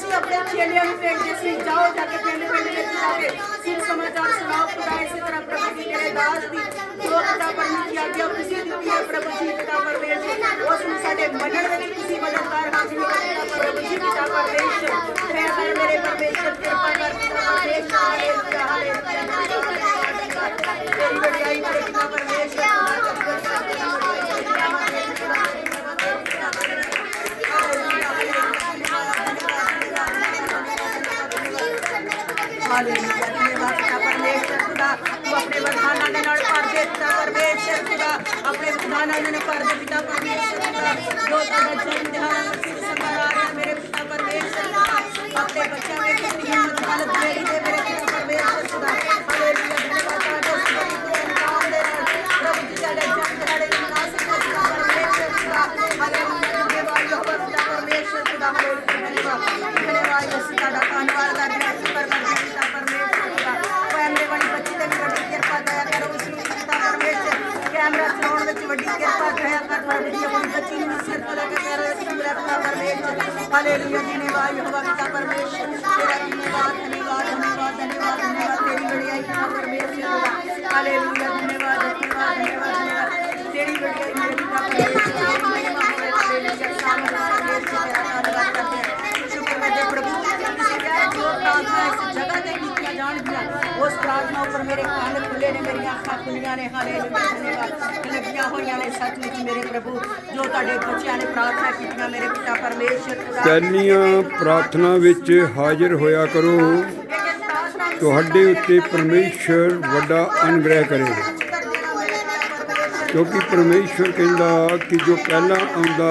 ਅਸੀਂ ਆਪਣੇ ਚੇਲਿਆਂ ਨੂੰ ਭੇਜਦੇ ਸੀ ਜਾਓ, ਜਾ ਕੇ ਪਿੰਡ ਪਿੰਡ ਵਿੱਚ ਜਾ ਕੇ ਸਿਰ ਸਮਾਚਾਰ ਸੁਣਾਓ, ਖੁਦਾ ਇਸੇ ਤਰ੍ਹਾਂ ਪ੍ਰਭੂ ਜੀ ਤੇਰੇ ਦਾਸ ਦੀ ਜੋ ਪਿਤਾ ਪਰਮੇਸ਼ਰ ਦੀ ਆਗਿਆ ਤੁਸੀਂ ਦਿੱਤੀ ਹੈ ਪ੍ਰਭੂ ਜੀ ਪਿਤਾ ਪਰਮੇਸ਼ਰ ਉਸ ਨੂੰ ਸਾਡੇ ਮੰਨਣ ਵਿੱਚ ਤੁਸੀਂ ਮਦਦਗਾਰ ਹਾਜ਼ਰ ਜੀ ਪਿਤਾ ਪਰਮੇਸ਼ਰ। ਮੈਂ ਹਰ ਮੇਰੇ ਪਰਮੇਸ਼ਰ ਕਿਰਪਾ ਪਰਮੇਸ਼ਰ ਖੁਦਾ। ਤੂੰ ਆਪਣੇ ਵਰਦਾਨਾਂ ਦੇ ਨਾਲ ਭਰ ਦੇ ਪਿਤਾ ਪਰਮੇਸ਼ਰ ਖੁਦਾ, ਆਪਣੇ ਵਰਦਾਨਾਂ ਦੇ ਨਾਲ ਭਰ ਦੇ ਪਿਤਾ ਪਰਮੇਸ਼ਰ ਖੁਦਾ। ਜੋ ਤੁਹਾਡਾ ਜਨਮ ਵਿੱਚ ਵੱਡੀ ਕਿਰਪਾ ਦਇਆ ਕਰ ਪ੍ਰਭੂ ਆਪਣੀ ਬੱਚੀ ਨੂੰ ਸਿਰ ਤੋਂ ਲੈ ਕੇ ਪੈਰਾਂ ਤੱਕ ਮਿਲਿਆ ਪਿਤਾ ਪਰਮੇਸ਼ਰ ਹਾਲੇਲੂਇਆ ਧੰਨਵਾਦ ਯਹੋਵਾ ਪਿਤਾ ਪਰਮੇਸ਼ਰ ਤੇਰਾ ਧੰਨਵਾਦ ਧੰਨਵਾਦ ਧੰਨਵਾਦ ਧੰਨਵਾਦ ਧੰਨਵਾਦ ਤੇਰੀ ਵਡਿਆਈ ਪਿਤਾ ਪਰਮੇਸ਼ਰ ਖੁਦਾ ਧੰਨਵਾਦ ਧੰਨਵਾਦ ਧੰਨਵਾਦ ਤੇਰੀ ਵਡਿਆਈ ਮੇਰੇ ਪਿਤਾ ਪਰਮੇਸ਼ਰ ਤੇਰੀ ਮਹਿਮਾ ਹੋਵੇ ਹਾਲੇਲੂਇਆ ਪਰਮੇਸ਼ਰ ਤੇਰਾ ਧੰਨਵਾਦ ਕਰਦੇ ਹਾਂ ਸ਼ੁਕਰ ਕਰਦੇ ਪ੍ਰਭੂ ਤੁਸੀਂ ਕਿਹਾ ਜੋ ਪ੍ਰਾਰਥਨਾ ਇਸ ਪ੍ਰਾਰਥਨਾ ਉੱਪਰ ਮੇਰੇ ਕੰਨ ਖੁੱਲੇ ਨੇ ਮੇਰੀਆਂ ਅੱਖਾਂ ਖੁੱਲੀਆਂ ਨੇ ਹਾਲੇਲੂਇਆ ਲੱਗੀਆਂ ਹੋਈਆਂ ਨੇ ਸੱਚਮੁੱਚ ਮੇਰੇ ਪ੍ਰਭੂ ਜੋ ਤੁਹਾਡੇ ਬੱਚਿਆਂ ਨੇ ਪ੍ਰਾਰਥਨਾ ਕੀਤੀਆਂ ਮੇਰੇ ਪਿਤਾ ਪਰਮੇਸ਼ਰ ਪਹਿਲੀਆਂ ਪ੍ਰਾਰਥਨਾ ਵਿੱਚ ਹਾਜ਼ਰ ਹੋਇਆ ਕਰੋ। ਤੁਹਾਡੇ ਉੱਤੇ ਪਰਮੇਸ਼ਰ ਵੱਡਾ ਅਨੁਗ੍ਰਹਿ ਕਰੇਗਾ ਕਿਉਂਕਿ ਪਰਮੇਸ਼ਰ ਕਹਿੰਦਾ ਕਿ ਜੋ ਪਹਿਲਾਂ ਆਉਂਦਾ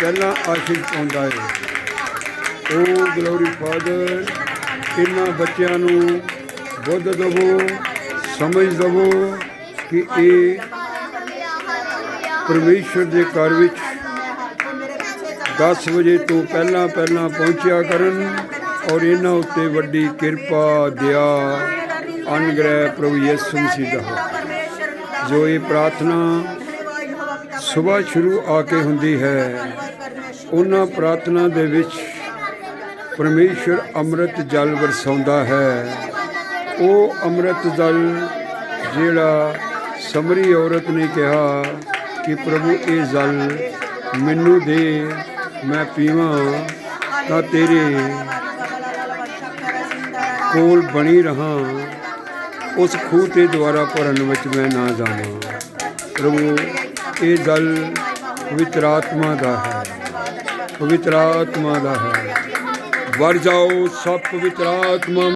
ਪਹਿਲਾਂ ਆਸ਼ੀਸ਼ ਪਾਉਂਦਾ ਹੈ ਓ ਗਲੋਰੀ ਫਾਦਰ ਇਹਨਾਂ ਬੱਚਿਆਂ ਨੂੰ ਬੁੱਧ ਦਵੋ, ਸਮਝ ਦਵੋ ਕਿ ਇਹ ਪਰਮੇਸ਼ਰ ਦੇ ਘਰ ਵਿੱਚ 10 ਵਜੇ ਤੋਂ ਪਹਿਲਾਂ ਪਹਿਲਾਂ ਪਹੁੰਚਿਆ ਕਰਨ ਔਰ ਇਹਨਾਂ ਉੱਤੇ ਵੱਡੀ ਕਿਰਪਾ, ਦਇਆ, ਅਨੁਗ੍ਰਹਿ ਪ੍ਰਭੂ ਯਿਸੂ ਮਸੀਹ ਦਾ ਜੋ ਇਹ ਪ੍ਰਾਰਥਨਾ ਸਵੇਰ ਸ਼ੁਰੂ ਆ ਕੇ ਹੁੰਦੀ ਹੈ, ਉਹਨਾਂ ਪ੍ਰਾਰਥਨਾ ਦੇ ਵਿੱਚ ਪਰਮੇਸ਼ਰ ਅੰਮ੍ਰਿਤ ਜਲ ਵਰਸਾਉਂਦਾ ਹੈ। ਉਹ ਅੰਮ੍ਰਿਤ ਜਲ ਜਿਹੜਾ ਸਮਰੀ ਔਰਤ ਨੇ ਕਿਹਾ ਕਿ ਪ੍ਰਭੂ, ਇਹ ਜਲ ਮੈਨੂੰ ਦੇ, ਮੈਂ ਪੀਵਾਂ ਤਾਂ ਤੇਰੇ ਕੋਲ ਬਣੀ ਰਹਾ। ਉਸ ਖੂਹ ਤੇ ਦੁਆਰਾ ਭਰਨ ਵਿੱਚ ਮੈਂ ਨਾ ਜਾਵਾਂ। ਪ੍ਰਭੂ, ਇਹ ਜਲ ਪਵਿੱਤਰ ਆਤਮਾ ਦਾ ਹੈ। ਪਵਿੱਤਰ ਆਤਮਾ ਦਾ ਹੈ। ਵਰ ਜਾਓ ਸਭ ਪਵਿੱਤਰ ਆਤਮਾ